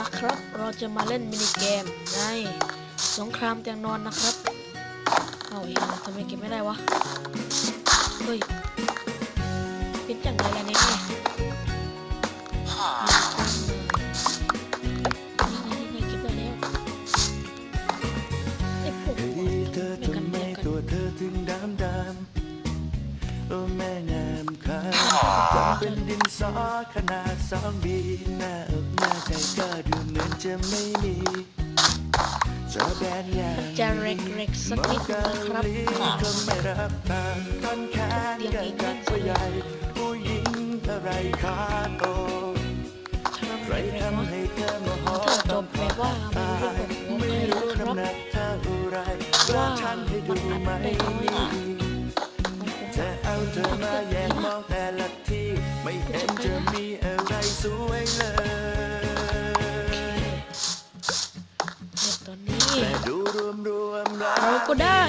นะครับ เราจะมาเล่นมินิเกมในสงครามเตียงนอนนะครับ เอาอีกทำไมเก็บไม่ได้วะ เฮ้ยเป็นจังไรล่ะเนี่ยไอ้พวกเฮ้หัวยเธอไม่กันทำไมเดียวกันตัวเธอถึงดำดำ โอ้แม่งามค่ะจำเป็นดินสอขนาดสองบีหน้าอกหน้าใจก็ดูเหมือนจะไม่มีจะแบนอย่างจะเร็กๆสักนิดนะครับก็ไม่รับตามต้นแขนก็กัดตัวใหญ่ผู้หญิงอะไรขาโตใครทำให้เธอมโหถ้าจบแบบว่าไม่ไม่รู้น้ำหนักเท่าไรว่าฉันให้ดูไหมนี่จะ เอาเธอมาแยกมองแต่ละที่ ไม่เห็นจะมีอะไรสวยเลยเดี๋ยวตอนนี้ แต่ดูรวมรวมๆแล้ว เราก็ได้